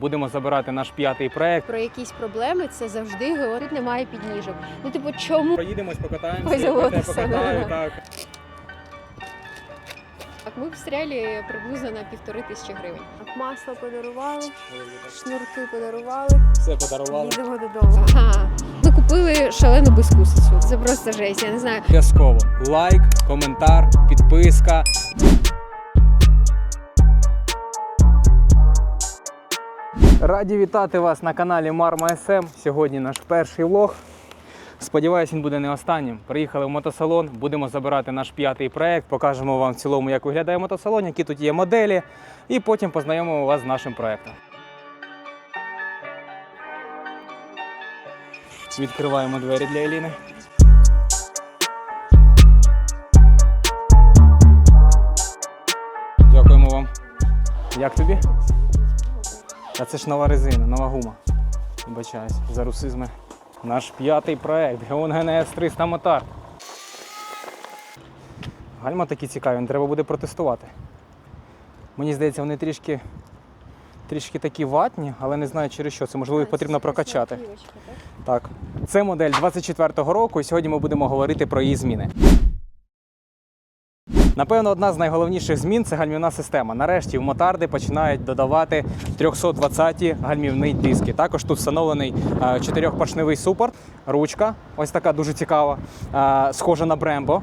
Будемо забирати наш п'ятий проект. Про якісь проблеми це завжди говорить, немає підніжок. Ну, типу, чому Проїдемось, покатаємося. Покатаю, так. так? Ми встряли приблизно на півтори тисячі гривень. Масло подарували, шнурки подарували. Все подарували. Їдемо додому. Ага. Ми купили шалену безкусицю. Це просто жесть, я не знаю. Обов'язково лайк, коментар, підписка. Раді вітати вас на каналі Марма СМ. Сьогодні наш перший влог. Сподіваюсь, він буде не останнім. Приїхали в мотосалон, будемо забирати наш п'ятий проект, покажемо вам в цілому, як виглядає мотосалон, які тут є моделі, і потім познайомимо вас з нашим проектом. Відкриваємо двері для Еліни. Дякуємо вам. Як тобі? А це ж нова резина, нова гума. Вибачаюсь за русизми. Наш п'ятий проект Геон ГНС 300 Мотар. Гальма такі цікаві, треба буде протестувати. Мені здається, вони трішки, трішки такі ватні, але не знаю через що. Це можливо їх потрібно прокачати. Так, це модель 24-го року, і сьогодні ми будемо говорити про її зміни. Напевно, одна з найголовніших змін це гальмівна система. Нарешті в мотарди починають додавати 320-ті гальмівні диски. Також тут встановлений е, чотирьохпоршневий супорт, ручка, ось така дуже цікава, е, схожа на Брембо.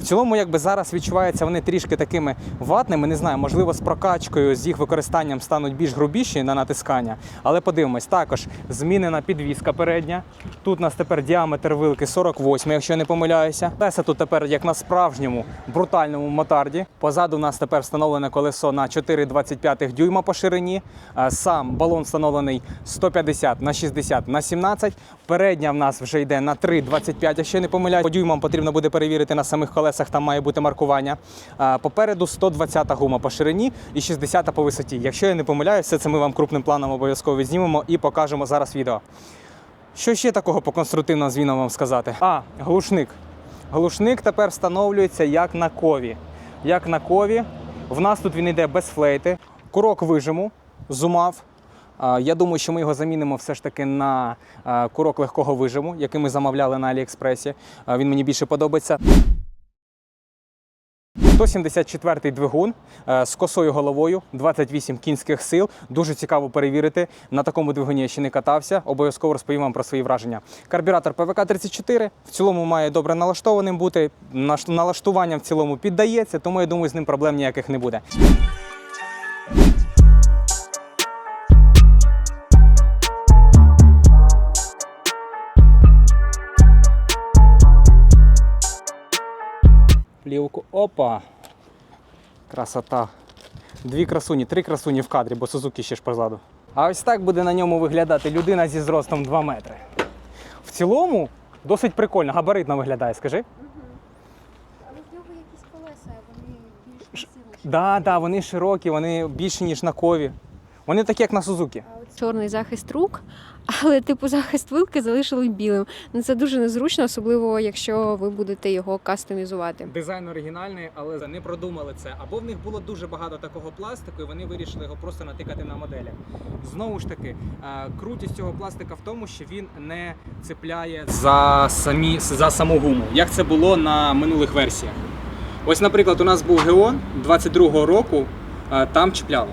В цілому, якби зараз відчуваються вони трішки такими ватними, не знаю, можливо, з прокачкою, з їх використанням стануть більш грубіші на натискання. Але подивимось, також змінена підвіска передня. Тут у нас тепер діаметр вилки 48, якщо я не помиляюся. Колеса тут тепер як на справжньому брутальному мотарді. Позаду у нас тепер встановлене колесо на 4,25 дюйма по ширині. Сам балон встановлений 150 на 60 на 17. Передня в нас вже йде на 3,25, якщо я не помиляюся. По дюймам потрібно буде перевірити на самих колесах, там має бути маркування. Попереду 120 гума по ширині і 60 по висоті. Якщо я не помиляюся, це ми вам крупним планом обов'язково відзнімемо і покажемо зараз відео. Що ще такого по конструктивним змінам вам сказати? А, глушник. Глушник тепер встановлюється як на кові. Як на кові. В нас тут він йде без флейти. Курок вижиму, зумав. Я думаю, що ми його замінимо все ж таки на курок легкого вижиму, який ми замовляли на Аліекспресі. Він мені більше подобається. 174-й двигун е, з косою головою, 28 кінських сил. Дуже цікаво перевірити. На такому двигуні я ще не катався. Обов'язково розповім вам про свої враження. Карбюратор ПВК-34 в цілому має добре налаштованим бути. Налаштуванням в цілому піддається, тому я думаю, з ним проблем ніяких не буде. Плівку. Опа! Красота. Дві красуні, три красуні в кадрі, бо Сузуки ще ж позаду. А ось так буде на ньому виглядати людина зі зростом 2 метри. В цілому досить прикольно, габаритно виглядає, скажи. Але в нього якісь колеса, вони більш сильніші. Да, да, вони широкі, вони більші, ніж на кові. Вони такі, як на Сузуки. Чорний захист рук, але типу захист вилки залишили білим. Ну це дуже незручно, особливо якщо ви будете його кастомізувати. Дизайн оригінальний, але не продумали це. Або в них було дуже багато такого пластику, і вони вирішили його просто натикати на моделі. Знову ж таки, е, крутість цього пластика в тому, що він не цепляє за самі за саму гуму, як це було на минулих версіях. Ось, наприклад, у нас був Геон 22-го року, е, там чіпляло.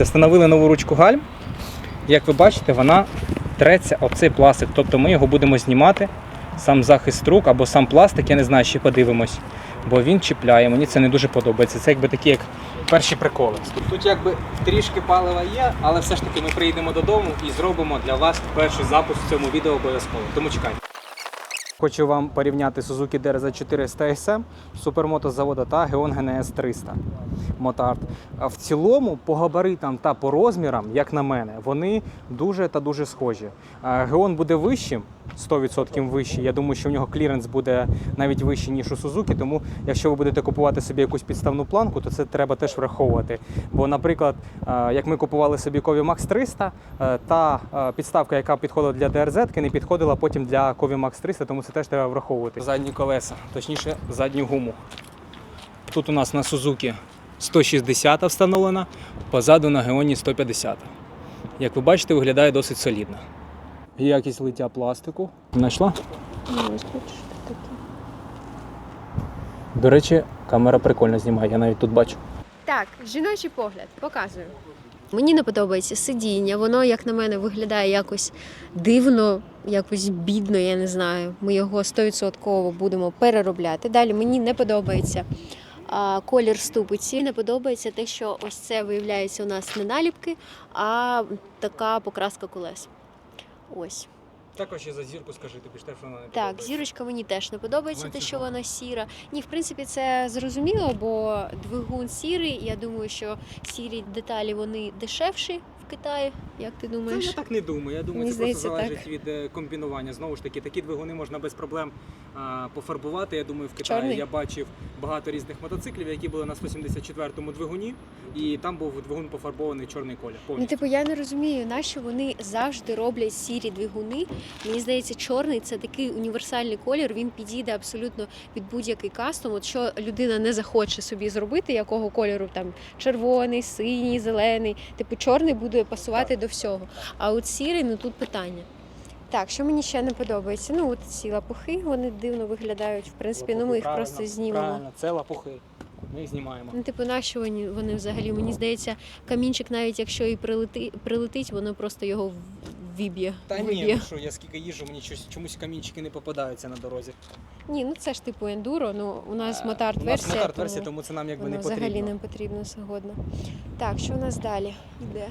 Встановили нову ручку гальм. Як ви бачите, вона треться об цей пластик. Тобто ми його будемо знімати, сам захист рук або сам пластик, я не знаю, ще подивимось. Бо він чіпляє, мені це не дуже подобається. Це якби такі як перші приколи. Тут якби трішки палива є, але все ж таки ми приїдемо додому і зробимо для вас перший запуск в цьому відео обов'язково. Тому чекайте. Хочу вам порівняти Suzuki DRZ400 SM, супермото заводу та Geon GNS 300 Мотард. А В цілому, по габаритам та по розмірам, як на мене, вони дуже та дуже схожі. Geon буде вищим, 100% вищий. Я думаю, що в нього кліренс буде навіть вищий, ніж у Suzuki. Тому, якщо ви будете купувати собі якусь підставну планку, то це треба теж враховувати. Бо, наприклад, як ми купували собі Кові Max 300, е, та е, підставка, яка підходила для DRZ, не підходила потім для Max 300, тому це теж треба враховувати. Задні колеса, точніше, задню гуму. Тут у нас на Suzuki 160 встановлена, позаду на Геоні 150. як ви бачите, виглядає досить солідно. Якість лиття пластику. Знайшла? До речі, камера прикольно знімає, я навіть тут бачу. Так, жіночий погляд, показую. Мені не подобається сидіння, воно, як на мене, виглядає якось дивно, якось бідно, я не знаю. Ми його 100% будемо переробляти. Далі мені не подобається а, колір ступиці. Не подобається те, що ось це виявляється у нас не наліпки, а така покраска колес. Ось. Також і за зірку скажи, тобі ж теж вона не Так, зірочка мені теж не подобається, те, що вона сіра. Ні, в принципі, це зрозуміло, бо двигун сірий. Я думаю, що сірі деталі вони дешевші в Китаї. Як ти Це думаєш? я так не думаю. Я думаю, Мені це просто здається, залежить від е, комбінування. Знову ж таки, такі двигуни можна без проблем пофарбувати. Я думаю, в Китаї Чорний? я бачив багато різних мотоциклів, які були на 174-му двигуні, і там був двигун пофарбований чорний колір. Ну, Повністю. типу, я не розумію, нащо вони завжди роблять сірі двигуни. Мені здається, чорний це такий універсальний колір. Він підійде абсолютно під будь-який кастом. От що людина не захоче собі зробити, якого кольору там червоний, синій, зелений. Типу, чорний буде пасувати до всього. А от сірий, ну тут питання. Так, що мені ще не подобається? Ну, от ці лапухи, вони дивно виглядають. В принципі, ну ми їх Правильно, просто знімемо. Правильно, це лапухи. Ми їх знімаємо. Ну, типу, нащо вони, вони взагалі? Мені здається, камінчик, навіть якщо і прилети, прилетить, воно просто його віб'є. Та ні, виб'є. ну що, я скільки їжджу, мені щось, чомусь камінчики не попадаються на дорозі. Ні, ну це ж типу ендуро. Ну у нас Е, мотард У нас версія. мотард версія, тому це нам якби не взагалі не потрібно згодна. Так, що у нас далі йде?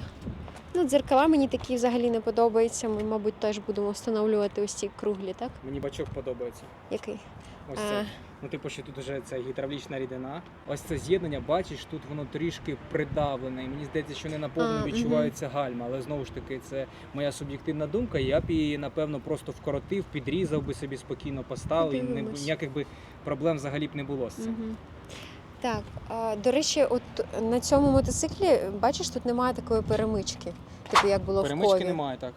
Ну, дзеркала мені такі взагалі не подобаються. Ми, мабуть, теж будемо встановлювати ось ці круглі, так? Мені бачок подобається. Який? Ось це. Ну, типу, що тут вже це гідравлічна рідина. Ось це з'єднання, бачиш, тут воно трішки придавлене. І мені здається, що не наповну А, мгм. гальма. Але знову ж таки, це моя суб'єктивна думка. Я б її, напевно, просто вкоротив, підрізав би собі спокійно поставив, і не, Подивимось. ніяких би проблем взагалі б не було з цим. Угу. Так, до речі, от на цьому мотоциклі, бачиш, тут немає такої перемички, типу як було в Перемички немає так.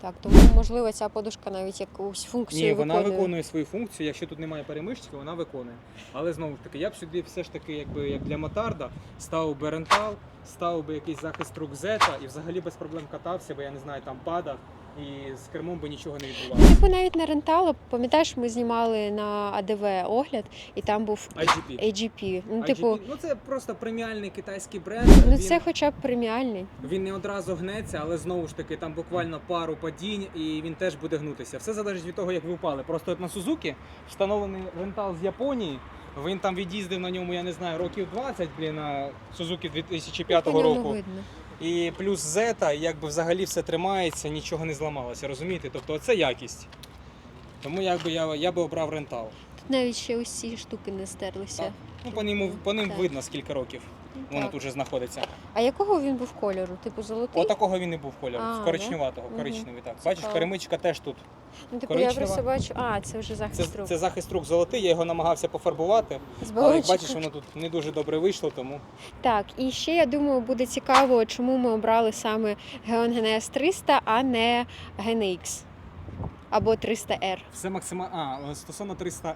Так, тому можливо ця подушка навіть якусь функцію Ні, вона виконує. виконує свою функцію. Якщо тут немає перемички, вона виконує. Але знову ж таки, я б сюди все ж таки, якби як для мотарда, ставив би рентал, ставив би якийсь захист рук зета і взагалі без проблем катався, бо я не знаю, там падав і з кермом би нічого не відбувалося. Типу навіть не рентало. Пам'ятаєш, ми знімали на АДВ огляд, і там був IGP. AGP. Ну, IGP. типу, ну це просто преміальний китайський бренд. ну він, це хоча б преміальний. він не одразу гнеться, але знову ж таки там буквально пару падінь, і він теж буде гнутися. Все залежить від того, як ви впали. Просто от на Сузуки встановлений рентал з Японії. Він там від'їздив на ньому, я не знаю, років 20, блін, на Сузуки 2005 По ньому року. видно. І плюс зета, якби взагалі все тримається, нічого не зламалося, розумієте? Тобто це якість. Тому якби я, я би обрав рентал. Тут навіть ще ці штуки не стерлися. Так. Ну, по ним, по ним Так. видно, скільки років воно Так. тут вже знаходиться. А якого він був кольору? Типу золотий? Отакого він і був кольору, А, коричневатого, да? коричневий, так. Цікаво. Бачиш, перемичка теж тут. Ну, типу, я коричнева. просто бачу. А, це вже Це, захист рук. це захист рук золотий, я його намагався пофарбувати. З Але як балончиком. бачиш, воно тут не дуже добре вийшло, тому Так, і ще я думаю, буде цікаво, чому ми обрали саме Geon GNS 300, а не GNX або 300R. все максимально. А, стосовно 300R.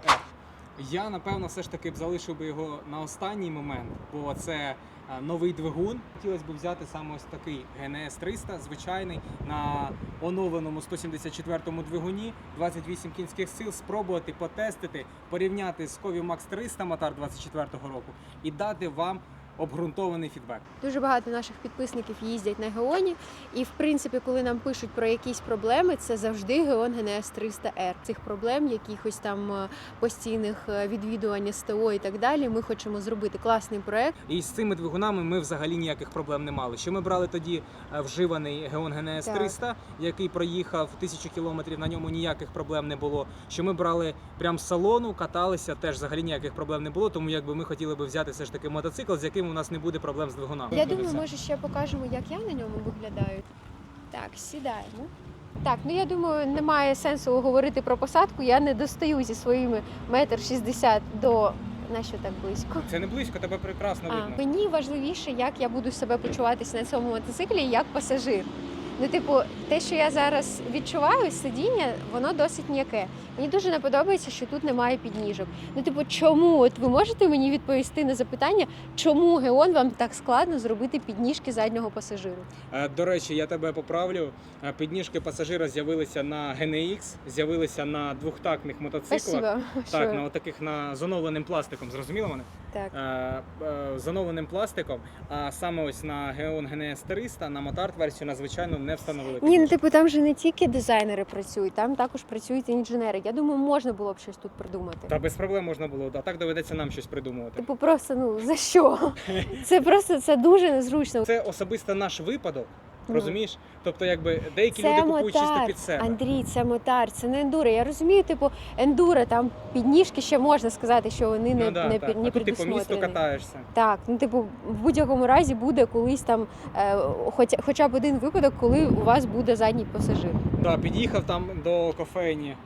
Я напевно все ж таки б залишив би його на останній момент, бо це новий двигун. Хотілося б взяти саме ось такий ГНС 300, звичайний, на оновленому 174-му двигуні, 28 кінських сил, спробувати потестити, порівняти з Кові Макс 300 матар 24-го року і дати вам обґрунтований фідбек. Дуже багато наших підписників їздять на Геоні, і в принципі, коли нам пишуть про якісь проблеми, це завжди Геон GNS 300R. Цих проблем, якихось там е, постійних е, відвідувань СТО і так далі. Ми хочемо зробити класний проект. І з цими двигунами ми взагалі ніяких проблем не мали. Що ми брали тоді е, вживаний GNS Так. 300, який проїхав тисячу кілометрів, на ньому ніяких проблем не було. Що ми брали прям з салону, каталися, теж взагалі ніяких проблем не було. Тому якби ми хотіли би взяти все ж таки мотоцикл, з яким у нас не буде проблем з двигунами. Я думаю, може ще покажемо, як я на ньому виглядаю. Так, сідаємо. Так, ну я думаю, немає сенсу говорити про посадку. Я не достаю зі своїми метр шістдесят до на що так близько. це не близько, тебе прекрасно А, видно. мені важливіше, як я буду себе почуватися на цьому мотоциклі як пасажир. Ну, типу, те, що я зараз відчуваю, сидіння, воно досить м'яке. Мені дуже не подобається, що тут немає підніжок. Ну, типу, чому? От ви можете мені відповісти на запитання, чому Геон вам так складно зробити підніжки заднього пасажиру? Е, До речі, я тебе поправлю. Е, Підніжки пасажира з'явилися на GNX, з'явилися на двохтактних мотоциклах. Спасибо. Так, на таких на з пластиком, зрозуміло мене? так. Е, е, з оновленим пластиком, а саме ось на Geon GNS 300 на мотард версію надзвичайно не встановили. Ні, ну типу там же не тільки дизайнери працюють, там також працюють і інженери. Я думаю, можна було б щось тут придумати. Та без проблем можна було, а так доведеться нам щось придумувати. Типу, просто ну за що? Це просто це дуже незручно. Це особисто наш випадок. Розумієш? Тобто, якби деякі Це люди купують чисто під себе. Андрій, це мотар, це не ендуро. Я розумію, типу, ендуро, там підніжки ще можна сказати, що вони не, ну, да, не, так. не а тут ти по місту катаєшся. Так, ну типу, в будь-якому разі буде колись там, е, хоч, хоча б один випадок, коли у вас буде задній пасажир. Да, під'їхав там до кофейні,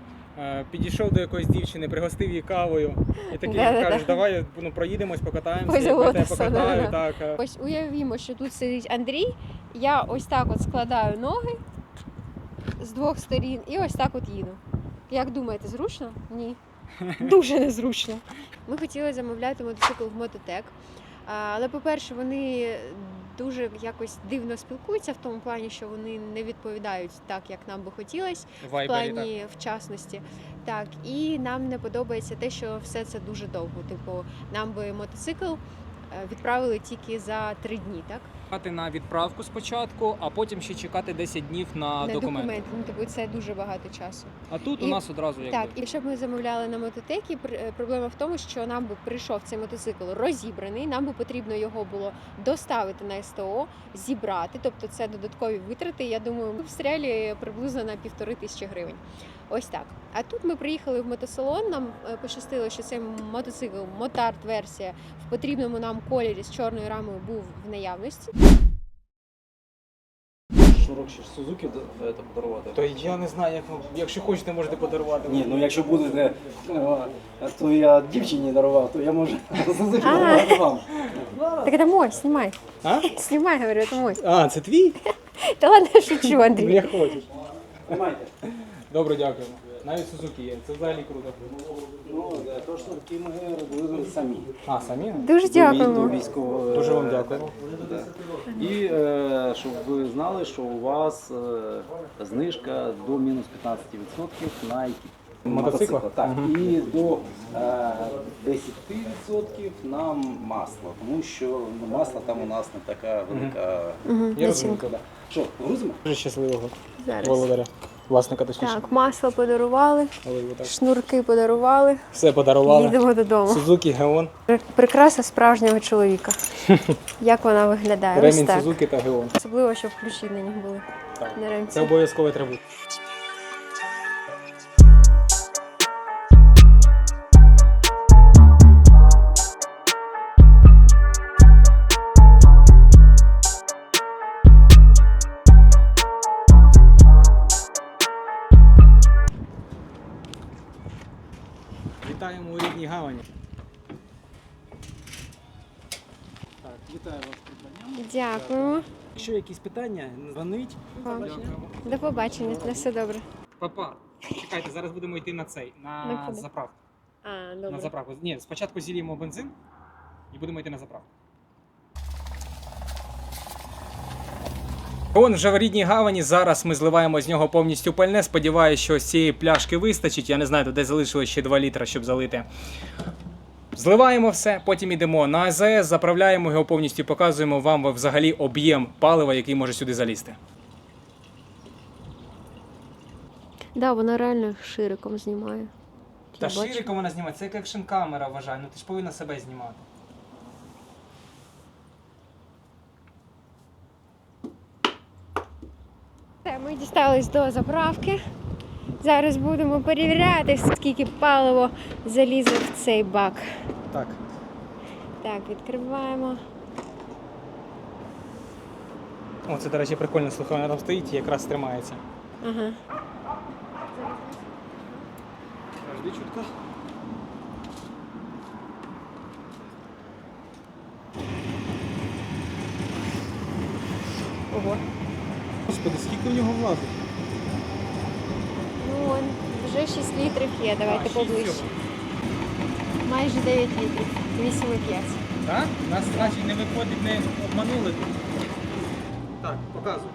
підійшов до якоїсь дівчини, пригостив її кавою. І такий Да-да-да. кажеш, давай ну, проїдемось, покатаємося, я тебе покатаю. да-да. Так, е. Ось уявімо, що тут сидить Андрій. Я ось так от складаю ноги з двох сторін і ось так от їду. Як думаєте, зручно? Ні. Дуже незручно. Ми хотіли замовляти мотоцикл в мототек. Але, по-перше, вони дуже якось дивно спілкуються в тому плані, що вони не відповідають так, як нам би хотілося, в плані так. вчасності. Так, і нам не подобається те, що все це дуже довго. Типу, нам би мотоцикл е, відправили тільки за три дні, так? Чекати на відправку спочатку, а потім ще чекати 10 днів на, на документи. документи. Ну, типу, це дуже багато часу. А тут І- у нас одразу якби. Так, і якщо б ми замовляли на мототекі, пр- проблема в тому, що нам би прийшов цей мотоцикл розібраний, нам би потрібно його було доставити на СТО, зібрати, тобто це додаткові витрати. Я думаю, ми встряли приблизно на півтори тисячі гривень. Ось так. А тут ми приїхали в мотосалон. Нам е, пощастило, що цей мотоцикл мотард версія в потрібному нам кольорі з чорною рамою був в наявності. Шнурок ще ж Сузуки д- е, подарувати. То я не знаю, як якщо хочете, можете подарувати. Ні, ну якщо будете, е, то я дівчині дарував, то я можу Сузуки дарувати вам. Так це мой, знімай. А? Знімай, говорю, це мой. а, це твій? Та ладно, шучу, Ну, Андрій. як хочеш. Тримайте. Добре, дякуємо. Навіть Сузуки є, це взагалі круто. Ну, то шнурки ми робили самі. А, самі? Дуже До дякуємо. військового. Дуже вам дякуємо. Да. І е, щоб ви знали, що у вас е, знижка до мінус 15% на які Мотоцикла? Так, Мгм. і до е, 10% на масло, тому що ну, масло там у нас не така велика. Угу, Я розумію. Да. Що, грузимо? Дуже щасливого Зараз. володаря. Власника точніше. Так, масло подарували, Але так. шнурки подарували. Все подарували. Їдемо додому. Сузуки, Геон, При- Прикраса справжнього чоловіка. Як вона виглядає? Ось ремінь так. Сузуки та Геон. Особливо, щоб ключі на них були. Так. На ремці. Це обов'язково треба. бути. Вітаю вас придбанням. Дякуємо. Якщо якісь питання, дзвонить. Вам. До побачення. На все добре. Папа, чекайте, зараз будемо йти на цей, на На заправку. А, На добре. заправку. Ні, спочатку зіліємо бензин і будемо йти на заправку. Вон вже в рідній гавані. Зараз ми зливаємо з нього повністю пальне. Сподіваюся, що з цієї пляшки вистачить. Я не знаю, де залишилось ще 2 літра, щоб залити. Зливаємо все, потім йдемо на АЗС, заправляємо його повністю, показуємо вам взагалі об'єм палива, який може сюди залізти. Да, вона реально шириком знімає. Та Я бачу. ширико вона знімає, це як екшн камера вважаю. Ну ти ж повинна себе знімати. Ми дістались до заправки. Зараз будемо перевіряти, скільки паливо залізе в цей бак. Так. Так, відкриваємо. О, це, до речі, прикольно, слухай, вона там стоїть і якраз тримається. Ага. Жди чутка. Ого. Господи, скільки в нього влазить? Вже 6 літрів є, давайте поближче. Майже 9 літрів, 8,5. Так? Нас значить не виходить, не обманули. Так, показуй.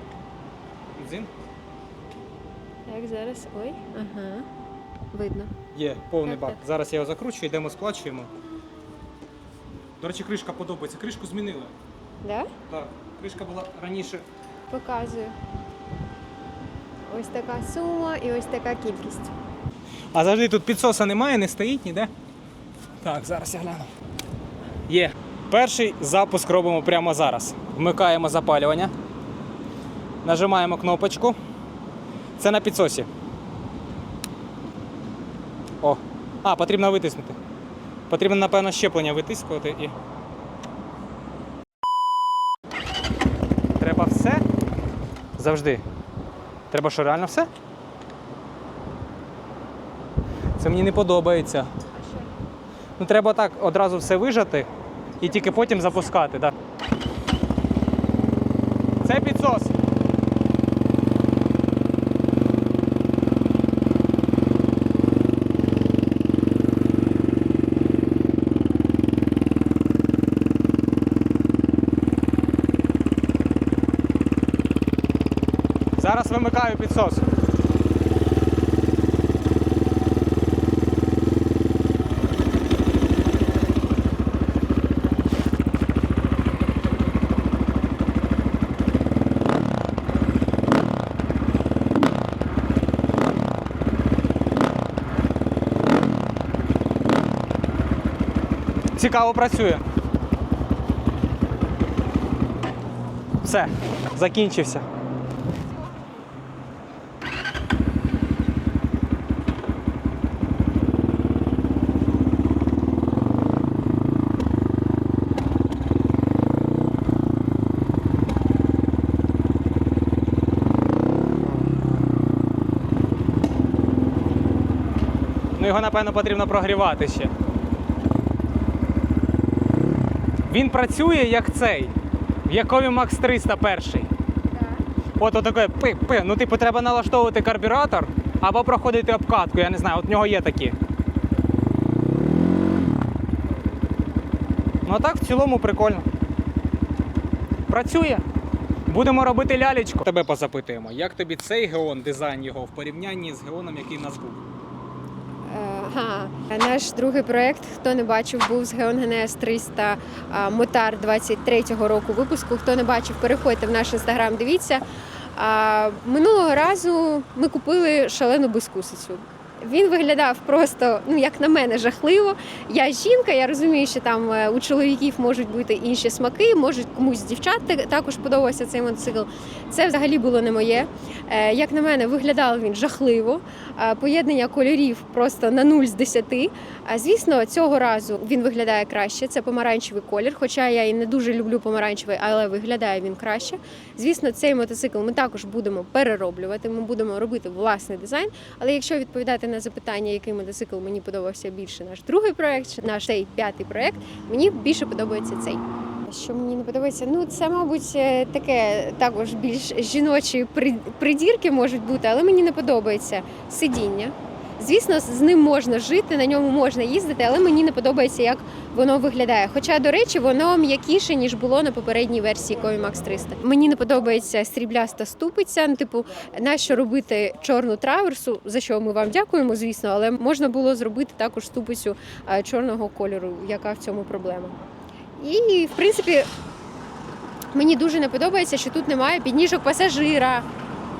Бензин? Так, зараз. Ой, ага. Видно. Є, повний Так, бак. так. Зараз я його закручую, йдемо сплачуємо. До речі, кришка подобається. Кришку змінили. Да? Так, кришка була раніше. Показую. Ось така сума і ось така кількість. А завжди тут підсоса немає, не стоїть ніде. Так, зараз я гляну. Є. Перший запуск робимо прямо зараз. Вмикаємо запалювання. Нажимаємо кнопочку. Це на підсосі. О. А, потрібно витиснути. Потрібно, напевно, щеплення витискувати і. Треба все? Завжди. Треба що, реально все? Це мені не подобається. Ну треба так одразу все вижати і тільки потім запускати. Да. Це підсос. Зараз вимикаю підсос. Цікаво працює. Все, закінчився. Ну його, напевно, потрібно прогрівати ще. Він працює як цей, як Макс 301. От отаке пи-пи. Ну, типу, треба налаштовувати карбюратор або проходити обкатку. Я не знаю, от в нього є такі. Ну а так в цілому прикольно. Працює. Будемо робити лялечку. Тебе позапитуємо, як тобі цей геон, дизайн його в порівнянні з геоном, який в нас був? Ага. Наш другий проект, хто не бачив, був з Геонгенес GNS 300 а, Мотар 23-го року випуску. Хто не бачив, переходьте в наш інстаграм, дивіться. Минулого разу ми купили шалену безкусицю. Він виглядав просто, ну як на мене, жахливо. Я жінка, я розумію, що там е, у чоловіків можуть бути інші смаки, можуть комусь дівчат також подобався цей мотоцикл. Це взагалі було не моє. Е, Як на мене, виглядав він жахливо. Е, Поєднання кольорів просто на 0 з 10. А звісно, цього разу він виглядає краще. Це помаранчевий колір. Хоча я і не дуже люблю помаранчевий, але виглядає він краще. Звісно, цей мотоцикл ми також будемо перероблювати. Ми будемо робити власний дизайн. Але якщо відповідати на запитання, який мотоцикл мені подобався більше, наш другий проект, наш цей п'ятий проект, мені більше подобається цей. Що мені не подобається? Ну це, мабуть, е, таке також більш жіночі придірки можуть бути, але мені не подобається сидіння. Звісно, з ним можна жити, на ньому можна їздити, але мені не подобається, як воно виглядає. Хоча, до речі, воно м'якіше, ніж було на попередній версії Max 300. Мені не подобається срібляста ступиця. Ну, типу, нащо робити чорну траверсу, за що ми вам дякуємо, звісно, але можна було зробити також ступицю е, чорного кольору, яка в цьому проблема. І, в принципі, мені дуже не подобається, що тут немає підніжок пасажира.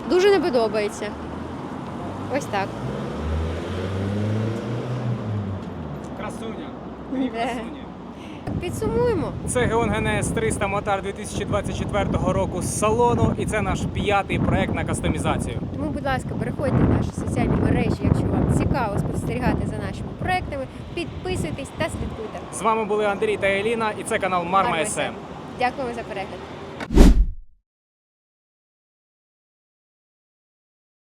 Дуже не подобається. Ось так. Дві красуні. Підсумуємо. Це Геон ГНС 300 Мотар 2024 року з салону, і це наш п'ятий проект на кастомізацію. Тому, будь ласка, переходьте в наші соціальні мережі, якщо вам цікаво спостерігати за нашими проектами. Підписуйтесь та слідкуйте. З вами були Андрій та Еліна, і це канал Марма. СМ. Дякуємо за перегляд.